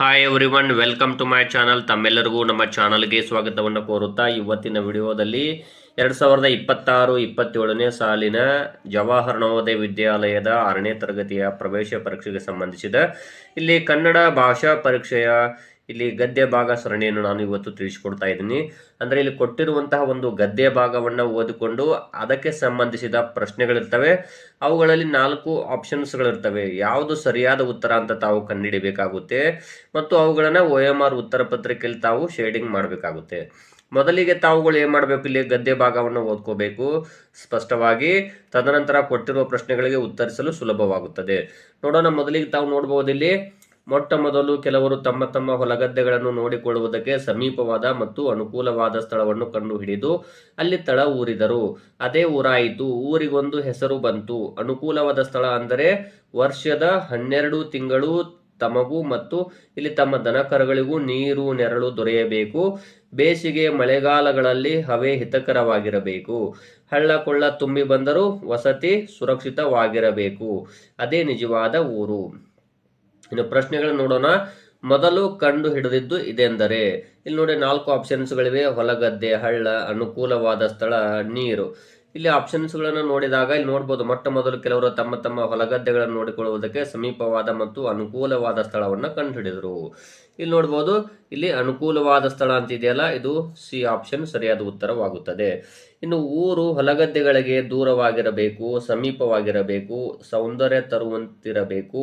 Hi everyone welcome to my channel ತಮ್ಮೆಲ್ಲರಿಗೂ ನಮ್ಮ ಚಾನಲ್ಗೆ ಸ್ವಾಗತವನ್ನು ಕೋರುತ್ತಾ ಇವತ್ತಿನ ವಿಡಿಯೋದಲ್ಲಿ ಎರಡು ಸಾವಿರದ ಇಪ್ಪತ್ತಾರು, ಇಪ್ಪತ್ತೇಳನೇ ಸಾಲಿನ ಜವಾಹರ್ ನವೋದಯ ವಿದ್ಯಾಲಯದ ಆರನೇ ತರಗತಿಯ ಪ್ರವೇಶ ಪರೀಕ್ಷೆಗೆ ಸಂಬಂಧಿಸಿದ ಇಲ್ಲಿ ಕನ್ನಡ ಭಾಷಾ ಪರೀಕ್ಷೆಯ ಇಲ್ಲಿ ಗದ್ಯ ಭಾಗ ಸರಣಿಯನ್ನು ನಾನು ಇವತ್ತು ತಿಳಿಸಿಕೊಡ್ತಾ ಇದ್ದೀನಿ. ಅಂದರೆ ಇಲ್ಲಿ ಕೊಟ್ಟಿರುವಂತಹ ಒಂದು ಗದ್ಯ ಭಾಗವನ್ನು ಓದಿಕೊಂಡು ಅದಕ್ಕೆ ಸಂಬಂಧಿಸಿದ ಪ್ರಶ್ನೆಗಳಿರ್ತವೆ. ಅವುಗಳಲ್ಲಿ ನಾಲ್ಕು ಆಪ್ಷನ್ಸ್ಗಳಿರ್ತವೆ ಯಾವುದು ಸರಿಯಾದ ಉತ್ತರ ಅಂತ ತಾವು ಕಂಡುಹಿಡಿಬೇಕಾಗುತ್ತೆ. ಮತ್ತು ಅವುಗಳನ್ನು ಒ ಎಂ ಆರ್ ಉತ್ತರ ಪತ್ರಿಕೆಯಲ್ಲಿ ತಾವು ಶೇಡಿಂಗ್ ಮಾಡಬೇಕಾಗುತ್ತೆ. ಮೊದಲಿಗೆ ತಾವುಗಳು ಏನು ಮಾಡಬೇಕು? ಇಲ್ಲಿ ಗದ್ಯ ಭಾಗವನ್ನು ಓದ್ಕೋಬೇಕು. ಸ್ಪಷ್ಟವಾಗಿ ತದನಂತರ ಕೊಟ್ಟಿರುವ ಪ್ರಶ್ನೆಗಳಿಗೆ ಉತ್ತರಿಸಲು ಸುಲಭವಾಗುತ್ತದೆ. ನೋಡೋಣ, ಮೊದಲಿಗೆ ತಾವು ನೋಡ್ಬೋದು ಇಲ್ಲಿ ಮೊಟ್ಟ ಮೊದಲು ಕೆಲವರು ತಮ್ಮ ತಮ್ಮ ಹೊಲಗದ್ದೆಗಳನ್ನು ನೋಡಿಕೊಳ್ಳುವುದಕ್ಕೆ ಸಮೀಪವಾದ ಮತ್ತು ಅನುಕೂಲವಾದ ಸ್ಥಳವನ್ನು ಕಂಡುಹಿಡಿದು ಅಲ್ಲಿ ತಳ ಊರಿದರು. ಅದೇ ಊರಾಯಿತು. ಊರಿಗೊಂದು ಹೆಸರು ಬಂತು. ಅನುಕೂಲವಾದ ಸ್ಥಳ ಅಂದರೆ ವರ್ಷದ ಹನ್ನೆರಡು ತಿಂಗಳು ತಮಗೂ ಮತ್ತು ಇಲ್ಲಿ ತಮ್ಮ ದನಕರಗಳಿಗೂ ನೀರು, ನೆರಳು ದೊರೆಯಬೇಕು. ಬೇಸಿಗೆ ಮಳೆಗಾಲಗಳಲ್ಲಿ ಹವೆ ಹಿತಕರವಾಗಿರಬೇಕು. ಹಳ್ಳ ಕೊಳ್ಳ ತುಂಬಿ ಬಂದರೂ ವಸತಿ ಸುರಕ್ಷಿತವಾಗಿರಬೇಕು. ಅದೇ ನಿಜವಾದ ಊರು. ಇನ್ನು ಪ್ರಶ್ನೆಗಳನ್ನು ನೋಡೋಣ. ಮೊದಲು ಕಂಡು ಹಿಡಿದಿದ್ದು ಇದೆಂದರೆ, ಇಲ್ಲಿ ನೋಡಿ ನಾಲ್ಕು ಆಪ್ಷನ್ಸ್ಗಳಿವೆ ಹೊಲಗದ್ದೆ, ಹಳ್ಳ, ಅನುಕೂಲವಾದ ಸ್ಥಳ, ನೀರು. ಇಲ್ಲಿ ಆಪ್ಷನ್ಸ್ಗಳನ್ನು ನೋಡಿದಾಗ ಇಲ್ಲಿ ನೋಡಬಹುದು ಮೊಟ್ಟ ಮೊದಲು ಕೆಲವರು ತಮ್ಮ ತಮ್ಮ ಹೊಲಗದ್ದೆಗಳನ್ನು ನೋಡಿಕೊಳ್ಳುವುದಕ್ಕೆ ಸಮೀಪವಾದ ಮತ್ತು ಅನುಕೂಲವಾದ ಸ್ಥಳವನ್ನು ಕಂಡುಹಿಡಿದರು. ಇಲ್ಲಿ ನೋಡ್ಬೋದು, ಇಲ್ಲಿ ಅನುಕೂಲವಾದ ಸ್ಥಳ ಅಂತ ಇದೆಯಲ್ಲ ಇದು ಸಿ ಆಪ್ಷನ್ ಸರಿಯಾದ ಉತ್ತರವಾಗುತ್ತದೆ. ಇನ್ನು ಊರು ಹೊಲಗದ್ದೆಗಳಿಗೆ ದೂರವಾಗಿರಬೇಕು, ಸಮೀಪವಾಗಿರಬೇಕು, ಸೌಂದರ್ಯ ತರುವಂತಿರಬೇಕು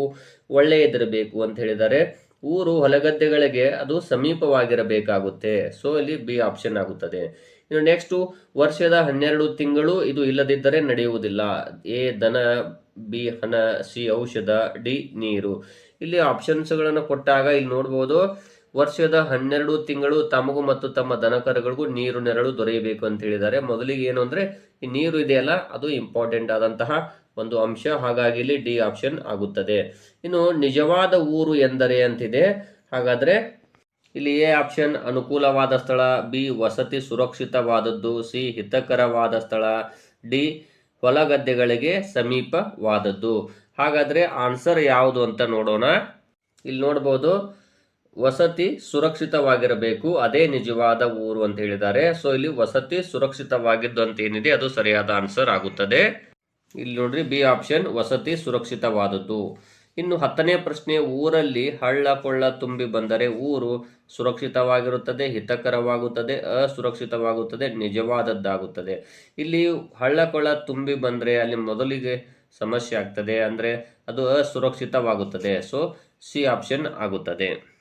ಒಳ್ಳೆಯದಿರಬೇಕು ಅಂತ ಹೇಳಿದರೆ ಊರು ಹೊಲಗದ್ದೆಗಳಿಗೆ ಅದು ಸಮೀಪವಾಗಿರಬೇಕಾಗುತ್ತೆ. ಸೊ ಇಲ್ಲಿ ಬಿ ಆಪ್ಷನ್ ಆಗುತ್ತದೆ. ಇನ್ನು ನೆಕ್ಸ್ಟು ವರ್ಷದ ಹನ್ನೆರಡು ತಿಂಗಳು ಇದು ಇಲ್ಲದಿದ್ದರೆ ನಡೆಯುವುದಿಲ್ಲ. ಎ, ದನ, ಬಿ, ಹಣ, ಸಿ, ಔಷಧ, ಡಿ, ನೀರು. ಇಲ್ಲಿ ಆಪ್ಷನ್ಸ್ಗಳನ್ನು ಕೊಟ್ಟಾಗ ಇಲ್ಲಿ ನೋಡ್ಬೋದು, ವರ್ಷದ ಹನ್ನೆರಡು ತಿಂಗಳು ತಮಗೂ ಮತ್ತು ತಮ್ಮ ದನಕರಗಳಿಗೂ ನೀರು ನೆರಳು ದೊರೆಯಬೇಕು ಅಂತ ಹೇಳಿದ್ದಾರೆ. ಮೊದಲಿಗೆ ಏನು ಅಂದರೆ, ಈ ನೀರು ಇದೆಯಲ್ಲ, ಅದು ಇಂಪಾರ್ಟೆಂಟ್ ಆದಂತಹ ಒಂದು ಅಂಶ. ಹಾಗಾಗಿ ಇಲ್ಲಿ ಡಿ ಆಪ್ಷನ್ ಆಗುತ್ತದೆ. ಇನ್ನು ನಿಜವಾದ ಊರು ಎಂದರೆ ಅಂತಿದೆ. ಹಾಗಾದರೆ ಇಲ್ಲಿ ಎ ಆಪ್ಷನ್, ಅನುಕೂಲವಾದ ಸ್ಥಳ, ಬಿ, ವಸತಿ ಸುರಕ್ಷಿತವಾದದ್ದು, ಸಿ, ಹಿತಕರವಾದ ಸ್ಥಳ, ಡಿ, ಹೊಲಗದ್ದೆಗಳಿಗೆ ಸಮೀಪವಾದದ್ದು. ಹಾಗಾದರೆ ಆನ್ಸರ್ ಯಾವುದು ಅಂತ ನೋಡೋಣ. ಇಲ್ಲಿ ನೋಡ್ಬೋದು, ವಸತಿ ಸುರಕ್ಷಿತವಾಗಿರಬೇಕು, ಅದೇ ನಿಜವಾದ ಊರು ಅಂತ ಹೇಳಿದ್ದಾರೆ. ಸೊ ಇಲ್ಲಿ ವಸತಿ ಸುರಕ್ಷಿತವಾಗಿದ್ದು ಅಂತ ಏನಿದೆ, ಅದು ಸರಿಯಾದ ಆನ್ಸರ್ ಆಗುತ್ತದೆ. ಇಲ್ಲಿ ನೋಡ್ರಿ, ಬಿ ಆಪ್ಷನ್, ವಸತಿ ಸುರಕ್ಷಿತವಾದದ್ದು. ಇನ್ನು ಹತ್ತನೇ ಪ್ರಶ್ನೆ, ಊರಲ್ಲಿ ಹಳ್ಳ ಕೊಳ್ಳ ತುಂಬಿ ಬಂದರೆ ಊರು ಸುರಕ್ಷಿತವಾಗಿರುತ್ತದೆ, ಹಿತಕರವಾಗುತ್ತದೆ, ಅಸುರಕ್ಷಿತವಾಗುತ್ತದೆ, ನಿಜವಾದದ್ದಾಗುತ್ತದೆ. ಇಲ್ಲಿ ಹಳ್ಳ ಕೊಳ್ಳ ತುಂಬಿ ಬಂದರೆ ಅಲ್ಲಿ ಮೊದಲಿಗೆ ಸಮಸ್ಯೆ ಆಗ್ತದೆ, ಅಂದರೆ ಅದು ಅಸುರಕ್ಷಿತವಾಗುತ್ತದೆ. ಸೊ ಸಿ ಆಪ್ಷನ್ ಆಗುತ್ತದೆ.